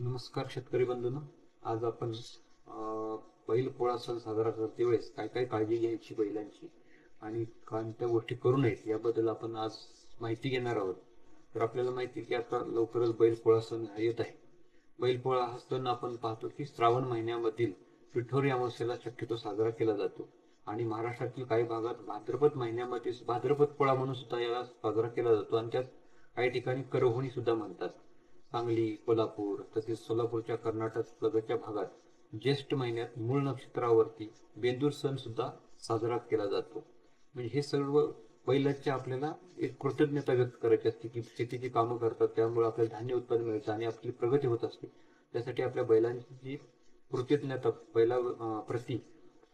नमस्कार शेतकरी बंधूंनो. आज आपण अं, बैल पोळा सण साजरा करते वेळेस काय काय काळजी घ्यायची बैलांची आणि कोणत्या गोष्टी करू नयेत याबद्दल आपण आज माहिती घेणार आहोत. तर आपल्याला माहिती आहे की आता लवकरच बैल पोळा सण येत आहे. बैल पोळा हा सण आपण पाहतो की श्रावण महिन्यामधील पिठोरी अमावस्येला शक्यतो साजरा केला जातो. आणि महाराष्ट्रातील काही भागात भाद्रपद महिन्यामध्ये भाद्रपद पोळा म्हणून सुद्धा याला साजरा केला जातो आणि त्यात काही ठिकाणी करहोणी सुद्धा म्हणतात. सांगली कोल्हापूर तसेच सोलापूरच्या कर्नाटक लगतच्या भागात ज्येष्ठ महिन्यात मूळ नक्षत्रावरती बेंदूर सण सुद्धा साजरा केला जातो. म्हणजे हे सर्व बैलाच्या आपल्याला एक कृतज्ञता व्यक्त करायची असते की शेतीची कामं करतात त्यामुळे आपल्याला धान्य उत्पन्न मिळतं आणि आपली प्रगती होत असते. त्यासाठी आपल्या बैलांची जी कृतज्ञता बैला प्रती प्रति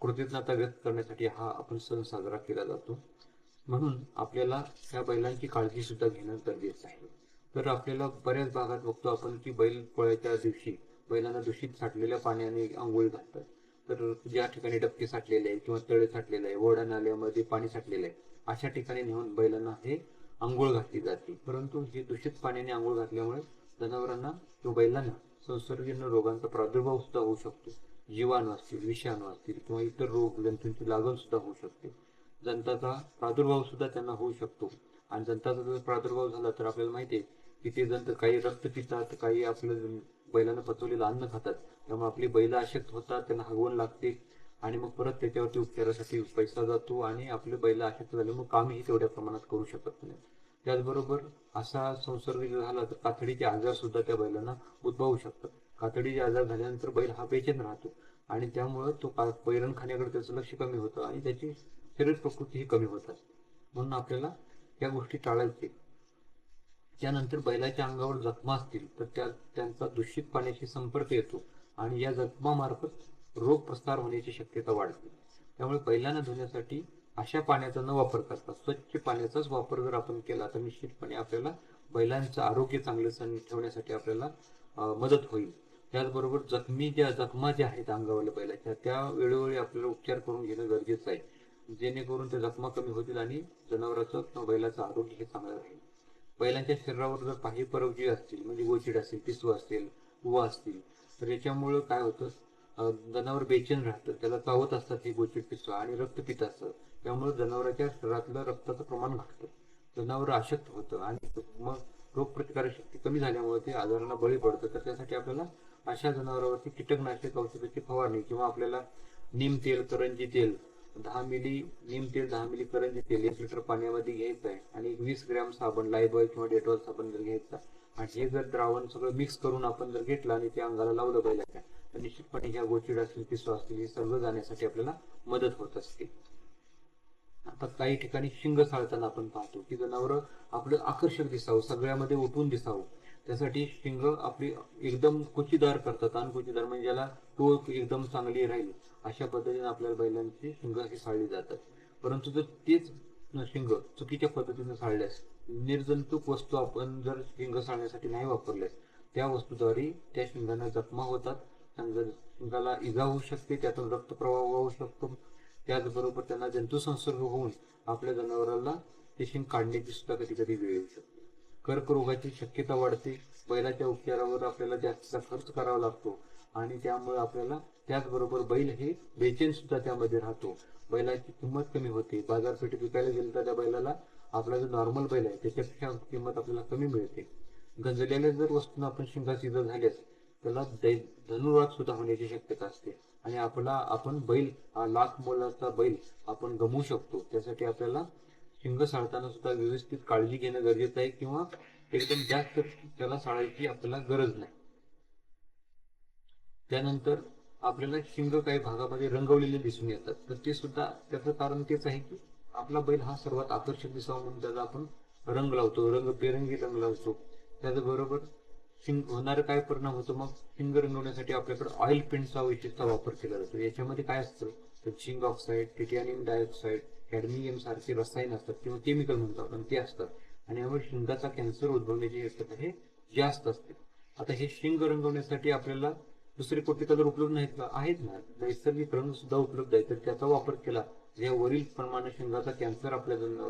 कृतज्ञता व्यक्त करण्यासाठी हा आपण सण साजरा केला जातो. म्हणून आपल्याला त्या बैलांची काळजी सुद्धा घेणं गरजेचं आहे. तर आपल्याला बऱ्याच भागात बघतो आपण की बैल पोळ्याच्या दिवशी बैलांना दूषित साठलेल्या पाण्याने आंघोळ घालतात. तर ज्या ठिकाणी डबके साठलेले आहे किंवा तळे साठलेले आहे ओढा नाल्यामध्ये पाणी साठलेलं आहे अशा ठिकाणी नेऊन बैलांना हे आंघोळ घातली जाते. परंतु हे दूषित पाण्याने आंघोळ घातल्यामुळे जनावरांना किंवा बैलांना संसर्गजन्य रोगांचा प्रादुर्भाव सुद्धा होऊ शकतो. जीवाणू असतील विषाणू असतील किंवा इतर रोग जंतूंची लागण सुद्धा होऊ शकते. जनताचा प्रादुर्भाव सुद्धा त्यांना होऊ शकतो. आणि जनताचा जर प्रादुर्भाव झाला तर आपल्याला माहिती आहे की ते तर काही रक्त पितात काही आपलं बैलांना पचवलेलं अन्न खातात त्यामुळे आपली बैल अशक्त होतात त्यांना हगवण लागते आणि मग परत त्याच्यावरती उपचारासाठी पैसा जातो आणि आपले बैल अशक्त झाले मग कामही तेवढ्या प्रमाणात करू शकत नाही. त्याचबरोबर असा संसर्ग जर झाला तर कातडीचे आजार सुद्धा त्या बैलांना उद्भवू शकतात. कातडीचे आजार झाल्यानंतर बैल हा बेचैन राहतो आणि त्यामुळं तो का पैरण खाण्याकडे त्याचं लक्ष कमी होतं आणि त्याची शरीर प्रकृती ही कमी होतात. म्हणून आपल्याला या गोष्टी टाळायचे. त्यानंतर बैलाच्या अंगावर जखमा असतील तर त्या त्यांचा दूषित पाण्याशी संपर्क येतो आणि या जखमामार्फत रोग प्रसार होण्याची शक्यता वाढते. त्यामुळे बैलांना धुण्यासाठी अशा पाण्याचा न वापर करता स्वच्छ पाण्याचाच वापर जर आपण केला तर निश्चितपणे आपल्याला बैलांचं आरोग्य चांगलं ठेवण्यासाठी आपल्याला मदत होईल. त्याचबरोबर जखमी ज्या जखमा ज्या आहेत अंगावरल्या बैलाच्या त्या वेळोवेळी आपल्याला उपचार करून घेणं गरजेचं आहे. जेणेकरून त्या जखमा कमी होतील आणि जनावराचं किंवा बैलाचं आरोग्य हे चांगलं राहील. बैलांच्या शरीरावर जर काही परवजी असतील म्हणजे गोचिड असेल पिसू असेल उवा असतील तर याच्यामुळं काय होतं? जनावर बेचैन राहतं. त्याला चावत असतात हे गोचिड पिसू आणि रक्त पित असतं त्यामुळे जनावराच्या शरीरातलं रक्ताचं प्रमाण घटतं जनावर अशक्त होतं आणि मग रोगप्रतिकारक शक्ती कमी झाल्यामुळे ते आजारांना बळी पडतं. तर त्यासाठी आपल्याला अशा जनावरांवरती कीटकनाशक औषधाची फवारणी किंवा आपल्याला नीम तेल करंजी तेल दहा मिली नीम तेल दहा मिली करंजी तेल एक लिटर पाण्यामध्ये घ्यायचं आहे. आणि वीस ग्रॅम साबण लायबॉय किंवा डेटॉल साबण जर घ्यायचा. आणि हे जर द्रावण सगळं मिक्स करून आपण जर घेतलं आणि ते अंगाला लावलं बैलाच्या तर निश्चितपणे ह्या गोचिड असतील पिसो असतील हे सर्व जाण्यासाठी आपल्याला मदत होत असते. आता काही ठिकाणी शिंग साळताना आपण पाहतो की जनावर आपलं आकर्षक दिसावं सगळ्यामध्ये उठून दिसावं. त्यासाठी शिंग आपली एकदम कुचीदार करतात. आणि कुचीदार म्हणजे ज्याला टोक एकदम चांगली राहील अशा पद्धतीने आपल्याला बैलांची शिंग ही साळली जातात. परंतु जर तेच शिंग चुकीच्या पद्धतीने साळल्यास निर्जंतुक वस्तू आपण जर शिंग साळण्यासाठी नाही वापरल्यास त्या वस्तूद्वारे त्या शिंगांना जखमा होतात. आणि जर शिंगाला इजा होऊ शकते त्यातून रक्तप्रवाह होऊ शकतो. त्याचबरोबर त्यांना जंतू संसर्ग होऊन आपल्या जनावराला ते शिंग काढण्याची सुद्धा कधी कधी वेळ येऊ शकते. कर्करोगाची शक्यता वाढते. बैलाच्या उपचारावर आपल्याला जास्तीचा खर्च करावा लागतो आणि त्यामुळे आपल्याला त्याचबरोबर बैल हे बेचेन सुद्धा त्यामध्ये राहतो. बैलाची किंमत कमी होते. बाजारपेठेत विकायला गेलं तर त्या बैलाला आपला जो नॉर्मल बैल आहे त्याच्यापेक्षा किंमत आपल्याला कमी मिळते. गंजलेल्या जर वस्तूंना आपण शिंगाची जर झाल्यास त्याला दै- धनुर्वात सुद्धा होण्याची शक्यता असते. आणि आपला आपण बैल हा लाख मोलाचा बैल आपण गमवू शकतो. त्यासाठी आपल्याला शिंग साळताना सुद्धा व्यवस्थित काळजी घेणं गरजेचं आहे किंवा एकदम जास्त त्याला साळायची आपल्याला गरज नाही. त्यानंतर आपल्याला शिंग काही भागामध्ये रंगवलेले दिसून येतात. तर ते सुद्धा त्याचं कारण तेच आहे की आपला बैल हा सर्वात आकर्षक दिसावा म्हणून त्याला आपण रंग लावतो. रंग बेरंगी रंग लावतो. त्याचबरोबर शिंग होणारा काय परिणाम होतो? मग शिंग रंगवण्यासाठी आपल्याकडे ऑइल पेंटचा वैशिष्ट्य वापर केला जातो. याच्यामध्ये काय असतं? तर शिंग ऑक्साईड टिटियानियम डायऑक्साईड कॅडमियम सारखे रसायन असतात किंवा केमिकल म्हणतो आपण ते असतात. आणि यामुळे शिंगाचा कॅन्सर उद्भवण्याची शक्यता हे जास्त असते. आता हे शिंग रंगवण्यासाठी आपल्याला दुसरे कोणते कलर उपलब्ध नाहीत? का आहेत ना. नैसर्गिक रंग सुद्धा उपलब्ध आहे तर त्याचा वापर केला या वरील प्रमाणे शिंगाचा कॅन्सर आपल्याला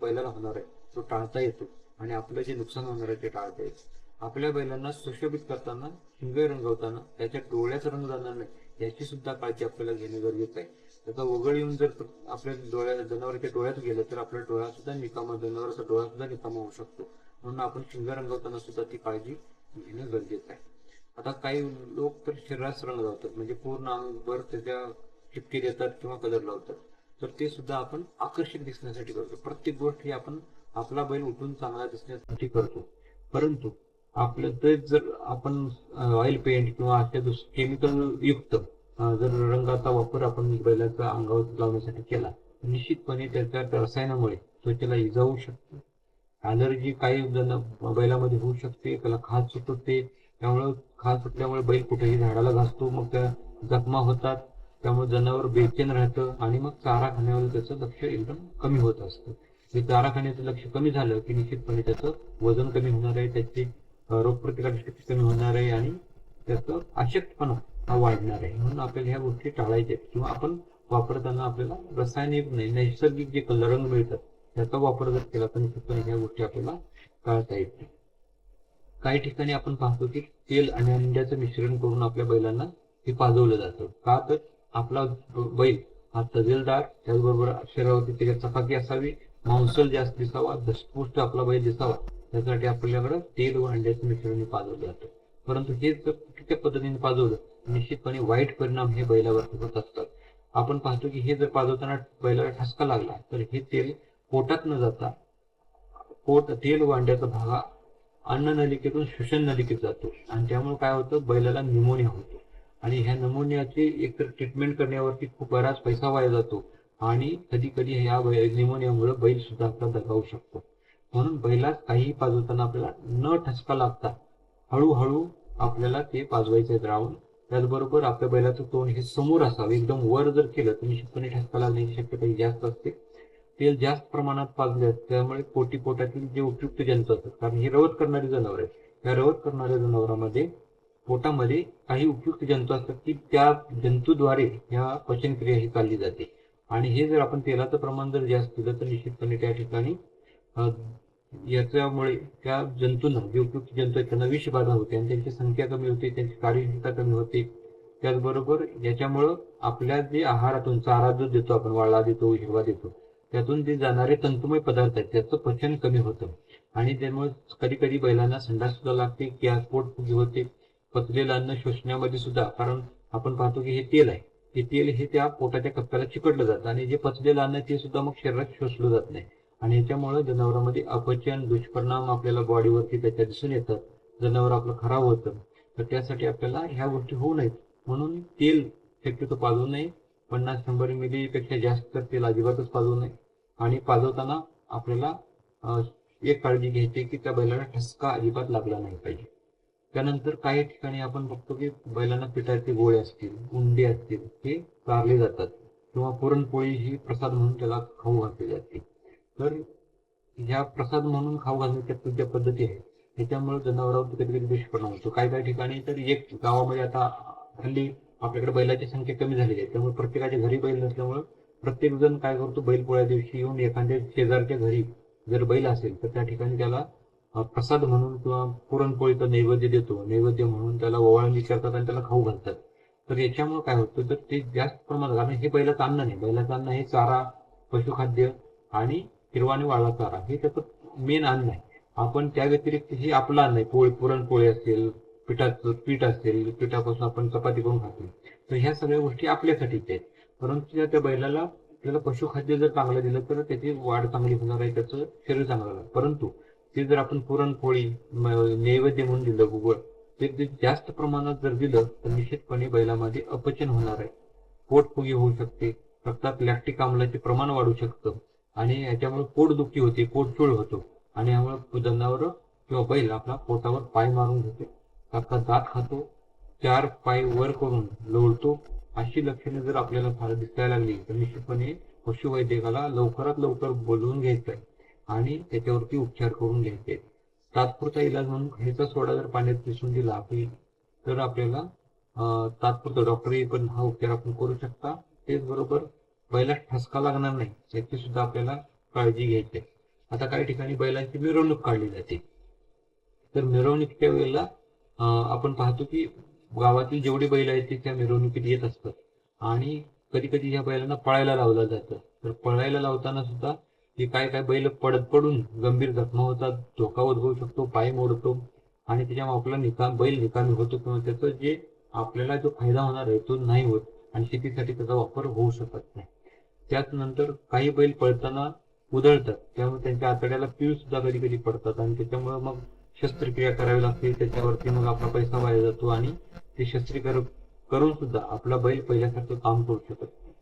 बैलाला होणार आहे तो टाळता येतो. आणि आपलं जे नुकसान होणार आहे ते टाळता येतं. आपल्या बैलांना सुशोभित करताना शिंग रंगवताना त्याच्या डोळ्याचा रंग जाणार नाही याची सुद्धा काळजी आपल्याला घेणे गरजेचं आहे. त्याचा वगळ येऊन जर आपल्या डोळ्या जनावरांच्या डोळ्यात गेलं तर आपल्या डोळा सुद्धा निकामा जनावराचा डोळा सुद्धा निकामा होऊ शकतो. म्हणून आपण शिंग रंगवताना सुद्धा ती काळजी घेणं गरजेचं आहे. आता काही लोक तर शरीरास रंग लावतात. म्हणजे पूर्ण अंगभर त्याच्या चिपके देतात किंवा कलर लावतात. तर ते सुद्धा आपण आकर्षक दिसण्यासाठी करतो. प्रत्येक गोष्ट ही आपण आपला बैल उठून चांगला दिसण्यासाठी करतो. परंतु आपलं तेच जर आपण ऑइल पेंट किंवा अशा केमिकल युक्त जर रंगाचा वापर आपण बैलाच्या अंगावर लावण्यासाठी केला तर निश्चितपणे त्याच्या रसायनामुळे त्वचेला इजा होऊ शकते. अलर्जी काही जण बैलामध्ये होऊ शकते त्याला खाज सुटते त्यामुळे खाज सुटल्यामुळे बैल कुठेही झाडाला घासतो मग त्या जखमा होतात त्यामुळे जनावर बेचैन राहतं आणि मग चारा खाण्यावर त्याचं लक्ष एकदम कमी होत असतं. हे चारा खाण्याचं लक्ष कमी झालं की निश्चितपणे त्याचं वजन कमी होणार आहे त्याची रोगप्रतिकारक शक्ती कमी होणार आहे आणि त्याचं अशक्तपणा होतं वाढणार आहे. म्हणून आपल्याला ह्या गोष्टी टाळायच्या आहेत. किंवा आपण वापरताना आपल्याला रासायनिक नाही नैसर्गिक जे कलर रंग मिळतात त्याचा वापर जर केला तर निश्चितपणे ह्या गोष्टी आपल्याला टाळता नाही काही ठिकाणी आपण पाहतो की तेल आणि अंड्याचं मिश्रण करून आपल्या बैलांना हे पाजवलं जातं. का तर आपला बैल हा तजेलदार त्याचबरोबर शरीरावरती त्याच्या चकाकी असावी मांसल जास्त दिसावा दष्टपुष्ट आपला बैल दिसावा त्यासाठी आपल्याकडं तेल व अंड्याचं मिश्रण हे पाजवलं जातं. परंतु हे जर चुकीच्या पद्धतीने पाजवलं निश्चितपणे वाईट परिणाम हे बैलावर होत असतात. आपण पाहतो की हे जर पाजवताना बैलाला ठसका लागला तर हे तेल पोटात न जाता पोट तेल वांड्याचा भागा अन्न नलिकेतून श्वसन नलिकेत जातो. आणि त्यामुळे काय होतं? बैलाला निमोनिया होतो. आणि ह्या नमुनियाची एकतर ट्रीटमेंट करण्यावरती खूप बराच पैसा वाया जातो. आणि कधी कधी ह्या निमोनियामुळे बैल सुद्धा आपला दगावू शकतो. म्हणून बैलास काही पाजवताना आपल्याला न ठसका लागता हळूहळू आपल्याला ते पाजवायचे द्रावण. त्याचबरोबर आपल्या बैलाचं तोंड हे समोर असावं. एकदम वर जर केलं तर निश्चितपणे ठसकाला लागण्याची शक्यता ही जास्त असते. तेल जास्त प्रमाणात पाजले त्यामुळे पोटी पोटातील जे उपयुक्त जंतू असतात कारण ही रवत करणारी जनावर आहेत. या रवत करणाऱ्या जनावरांमध्ये पोटामध्ये काही उपयुक्त जंतू असतात की त्या जंतूद्वारे ह्या पचनक्रिया ही चालली जाते. आणि हे जर आपण तेलाचं प्रमाण जर जास्त दिलं तर निश्चितपणे त्या ठिकाणी याच्यामुळे त्या जंतूंना जे उपयुक्त जंतू आहेत त्यांना विषबाधा होते आणि त्यांची संख्या कमी होते त्यांची कार्यक्षमता कमी होते. त्याचबरोबर याच्यामुळं आपल्या जे आहारातून चारा जो देतो आपण वाळा देतो हिरवा देतो त्यातून जे जाणारे तंतुमय पदार्थ आहेत त्याचं पचन कमी होतं. आणि त्यामुळे कधी कधी बैलांना संडास सुद्धा लागते गॅस पोट फुगी होते. पचलेलं अन्न शोषण्यामध्ये सुद्धा कारण आपण पाहतो की हे तेल आहे. ते तेल हे त्या पोटाच्या कप्प्याला चिकटलं जातं आणि जे पचलेलं अन्न ते सुद्धा मग शरीरात शोषलं जात नाही. आणि याच्यामुळे जनावरांमध्ये अपचन दुष्परिणाम आपल्याला बॉडीवरती त्याच्या दिसून येतात. जनावर आपलं खराब होतं. तर त्यासाठी आपल्याला ह्या गोष्टी होऊ नयेत. म्हणून तेल शक्यतो पाजवू नये. पन्नास शंभर मिलीपेक्षा जास्त तर तेल अजिबातच पाजवू नये. आणि पाजवताना आपल्याला एक काळजी घ्यायची की त्या बैलाला ठसका अजिबात लागला नाही पाहिजे. त्यानंतर काही ठिकाणी आपण बघतो की बैलांना पिठाचे गोळे असतील उंडे असतील हे चारले जातात. किंवा पुरणपोळी ही प्रसाद म्हणून त्याला खाऊ घातली जाते. तर ह्या प्रसाद म्हणून खाऊ घालण्याच्या ज्या पद्धती आहेत. त्याच्यामुळे जनावरांवर कधी कधी दुष्परिणाम होतो काही काही ठिकाणी तर एक गावामध्ये आता हल्ली आपल्याकडे बैलाची संख्या कमी झालेली आहे. त्यामुळे प्रत्येकाच्या घरी बैल नसल्यामुळे प्रत्येक जण काय करतो बैल पोळ्या दिवशी येऊन एखाद्या शेजारच्या घरी जर बैल असेल तर त्या ठिकाणी त्याला प्रसाद म्हणून किंवा पुरणपोळीचा नैवेद्य देतो. नैवेद्य म्हणून त्याला ओवाळणी करतात आणि त्याला खाऊ घालतात. तर याच्यामुळे काय होतं तर ते जास्त प्रमाणात कारण हे बैलाचं अन्न नाही. बैलाचं अन्न हे चारा पशुखाद्य आणि हिरवा आणि चारा. हे त्याचं मेन अन्न आहे. आपण त्या व्यतिरिक्त हे आपलं अन्न आहे. पोळी पुरणपोळी असेल पिठाचं पीठ असेल पिठापासून आपण चपाती करून खातो. तर ह्या सगळ्या गोष्टी आपल्यासाठीच आहेत. परंतु त्या- त्या बैलाला त्याला पशुखाद्य जर चांगलं दिलं तर त्याची वाढ चांगली होणार आहे त्याचं शरीर चांगलं राहणार परंतु ते जर आपण पुरणपोळी नैवेद्य म्हणून दिलं गुगळ ते ते जास्त प्रमाणात जर दिलं तर निश्चितपणे बैलामध्ये अपचन होणार आहे. पोटफुगी होऊ शकते. रक्तात लॅक्टिक आम्लाचे प्रमाण वाढू शकतं. आणि याच्यामुळे पोटदुखी होते पोटचूळ होतो. आणि यामुळे जनावर किंवा बैल आपला पोटावर पाय मारून घेते. आपला दात खातो चार पाय वर करून लोळतो. अशी लक्षणे जर आपल्याला फार दिसायला लागली तर निश्चितपणे पशुवैद्यकाला लवकरात लवकर बोलवून घ्यायचं आहे. आणि त्याच्यावरती उपचार करून घ्यायचे तात्पुरता इलाज म्हणून ह्याचा सोडा जर पाण्यात मिसळून दिला आपली तर आपल्याला तात्पुरता डॉक्टरी पण हा उपचार आपण करू शकता. तेच बरोबर बैला ठसका लागणार नाही. याची सुद्धा आपल्याला काळजी घ्यायची आहे. आता काही ठिकाणी बैलांची मिरवणूक काढली जाते. तर मिरवणुकीच्या वेळेला आपण पाहतो की गावातील जेवढे बैल आहेत ते त्या मिरवणुकीत येत असतात. आणि कधी कधी ह्या बैलांना पळायला लावलं जातं. तर पळायला लावताना सुद्धा हे काय काय बैल पडत पडून गंभीर जखमा होतात धोका उद्भवू शकतो पाय मोडतो आणि त्याच्यामुळे आपला निकाम बैल निकामी होतो किंवा त्याचं जे आपल्याला जो फायदा होणार आहे तो नाही होत आणि शेतीसाठी त्याचा वापर होऊ शकत नाही. त्यानंतर काही बैल पळताना उधळतात. त्यामुळे त्यांच्या आतड्याला पीळ सुद्धा कधी कधी पडतात आणि त्याच्यामुळे मग शस्त्रक्रिया करावी लागते. त्याच्यावरती मग आपला पैसा वाया जातो आणि ते शस्त्रक्रिया करून सुद्धा आपला बैल पहिल्यासारखं काम करू शकत नाही.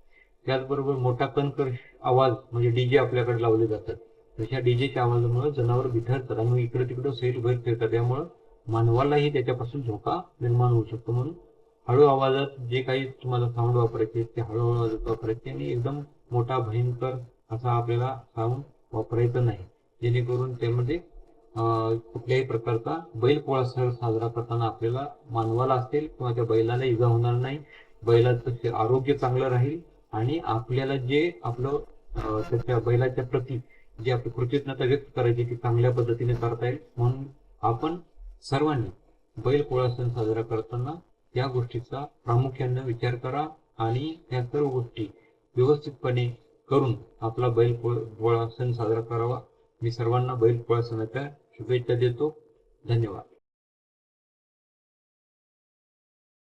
त्याचबरोबर मोठा कणकर आवाज म्हणजे डीजे आपल्याकडे लावले जातात. तशा डीजेच्या आवाजामुळे जनावर बिथरतात आणि इकडे तिकडे सैल भर फिरतात त्यामुळं मानवालाही त्याच्यापासून धोका निर्माण होऊ शकतो म्हणून हळू आवाजात जे काही तुम्हाला साऊंड वापरायचे ते हळू आवाजात वापरायचे आणि एकदम मोठा भयंकर असा आपल्याला साऊंड वापरायचा नाही. जेणेकरून त्यामध्ये कुठल्याही प्रकारचा बैल पोळा सण साजरा करताना आपल्याला मानवाला असेल किंवा त्या बैलाला इजा होणार नाही. बैलाचं ते आरोग्य चांगलं राहील आणि आपल्याला जे आपलं त्याच्या बैलाच्या प्रती जी आपली कृतज्ञता व्यक्त करायची ती चांगल्या पद्धतीने करता येईल. म्हणून आपण सर्वांनी बैल पोळा सण साजरा करताना या गोष्टीचा प्रामुख्याने विचार करा आणि या सर्व गोष्टी व्यवस्थितपणे करून आपला बैल पोळ- पोळा सण साजरा करावा. मी सर्वांना बैल पोळा सणाच्या शुभेच्छा देतो. धन्यवाद.